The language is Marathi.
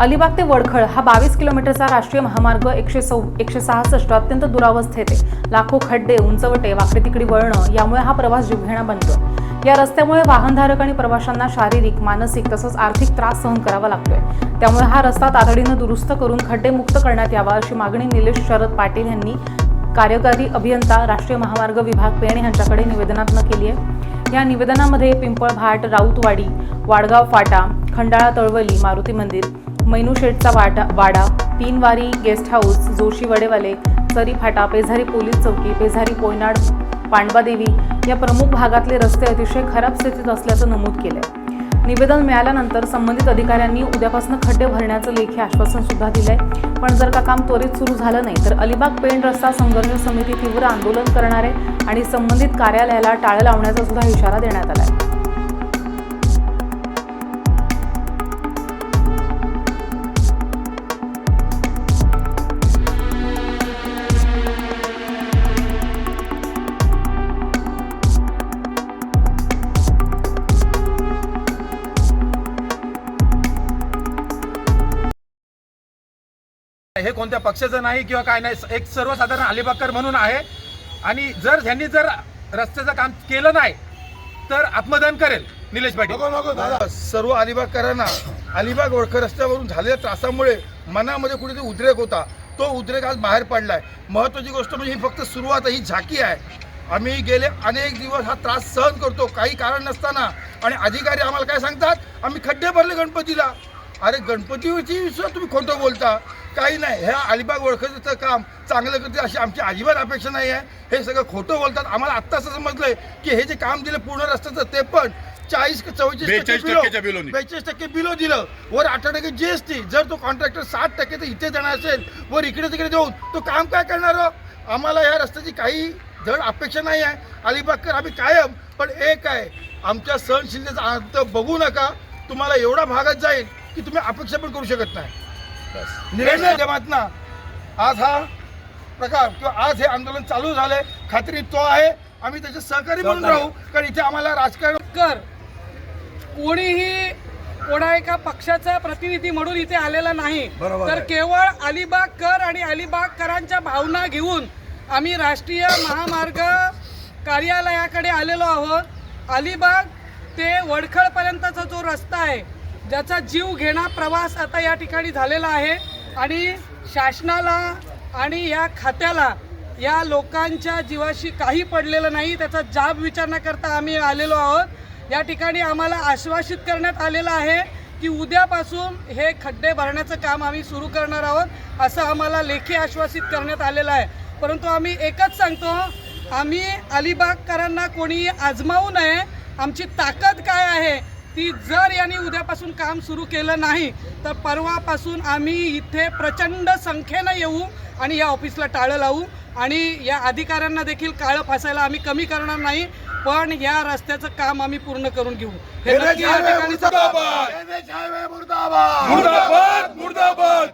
अलिबाग ते वडखळ हा बावीस किलोमीटरचा राष्ट्रीय महामार्ग एकशे सौ एकशे सहासष्ट अत्यंत दुरावस्थेत आहे. लाखो खड्डे उंचवटे वाकडे तिकडी वळणं यामुळे हा प्रवास जीवघेणा बनतो. या रस्त्यामुळे वाहनधारक आणि प्रवाशांना शारीरिक मानसिक तसंच आर्थिक त्रास सहन करावा लागतोय. त्यामुळे हा रस्ता तातडीनं दुरुस्त करून खड्डे मुक्त करण्यात यावा अशी मागणी निलेश शरद पाटील यांनी कार्यकारी अभियंता राष्ट्रीय महामार्ग विभाग पेण यांच्याकडे निवेदनातनं केली आहे. या निवेदनामध्ये पिंपळभाट राऊतवाडी वाडगाव फाटा खंडाळा तळवली मारुती मंदिर मैनूशेठचा वाटा वाडा तीनवारी गेस्ट हाऊस जोशी वडेवाले चरी फाटा पेझारी पोलीस चौकी पेझारी पोयनाड पांडवादेवी या प्रमुख भागातले रस्ते अतिशय खराब स्थितीत असल्याचं नमूद केलंय. निवेदन मिळाल्यानंतर संबंधित अधिकाऱ्यांनी उद्यापासून खड्डे भरण्याचं लेखी आश्वासन सुद्धा दिलंय. पण जर का काम त्वरित सुरू झालं नाही तर अलिबाग पेण रस्ता संघर्ष समिती तीव्र आंदोलन करणारे आणि संबंधित कार्यालयाला टाळं लावण्याचा सुद्धा इशारा देण्यात आला आहे हे कोणत्या पक्षाचं नाही किंवा काय नाही एक सर्वसाधारण अलिबागकर म्हणून आहे. आणि जर ह्यांनी जर रस्त्याचं काम केलं नाही तर आत्मदान करेल निलेश पाटील. सर्व अलिबागकरांना अलिबाग ओळख रस्त्यावरून झालेल्या त्रासामुळे मनामध्ये कुठेतरी उद्रेक होता. तो उद्रेक आज बाहेर पडलाय. महत्वाची गोष्ट म्हणजे ही फक्त सुरुवात ही झाकी आहे. आम्ही गेले अनेक दिवस हा त्रास सहन करतो काही कारण नसताना. आणि अधिकारी आम्हाला काय सांगतात? आम्ही खड्डे भरले गणपतीला. अरे गणपतीवरची सुद्धा तुम्ही खोटं बोलता. काही नाही. ह्या अलिबाग ओळखचं काम चांगलं करते अशी आमची अजिबात अपेक्षा नाही आहे. हे सगळं खोटं बोलतात. आम्हाला आत्ता असं समजलंय की हे जे काम दिलं पूर्ण रस्त्याचं ते पण चाळीस चव्वेचाळीस 42% बिलोनी. बेचाळीस टक्के बिलो दिलं. वर अठरा टक्के जीएसटी जर तो कॉन्ट्रॅक्टर साठ टक्के तर इथे देणार असेल वर इकडे तिकडे देऊन तो काम काय करणार हो? आम्हाला या रस्त्याची काही धड अपेक्षा नाही आहे. अलिबागकर आम्ही कायम पण एक आहे आमच्या सहनशीलतेचा अंत बघू नका. तुम्हाला एवढा भागात जाईल की तुम्ही अपेक्षा पण करू शकत नाही. निलेश माध्यमातनं आज हा प्रकार किंवा आज हे आंदोलन चालू झालंय. खात्री तो आहे. आम्ही त्याचे सहकारी म्हणून राहू. कारण इथे आम्हाला राजकारण कर. कोणीही कोणा एका पक्षाचा प्रतिनिधी म्हणून इथे आलेला नाही. तर. केवळ अलिबाग कर आणि अलिबागकरांच्या भावना घेऊन आम्ही राष्ट्रीय महामार्ग कार्यालयाकडे आलेलो आहोत. अलिबाग ते वडखळपर्यंतचा जो रस्ता आहे ज्याचा जीव घेणा प्रवास आता या ठिकाणी झालेला आहे. आणि शासनाला आणि या खात्याला या लोकांच्या जीवाशी काही पडलेलं नाही त्याचा जाब विचारण्याकरता आम्ही आलेलो आहोत. या ठिकाणी आम्हाला आश्वासित करण्यात आलेलं आहे की उद्यापासून हे खड्डे भरण्याचं काम आम्ही सुरू करणार आहोत असं आम्हाला लेखी आश्वासित करण्यात आलेलं आहे. परंतु आम्ही एकच सांगतो आम्ही अलिबागकरांना कोणी आजमावू नये. आमची ताकद काय आहे? ती जर यांनी उद्यापासून काम सुरू केलं नाही तर परवापासून आम्ही इथे प्रचंड संख्येनं येऊ आणि या ऑफिसला टाळं लावू. आणि या अधिकाऱ्यांना देखील काळं फासायला आम्ही कमी करणार नाही पण या रस्त्याचं काम आम्ही पूर्ण करून घेऊ. हे नक्की या ठिकाणी मुर्दाबाद! मुर्दाबाद! मुर्दाबाद!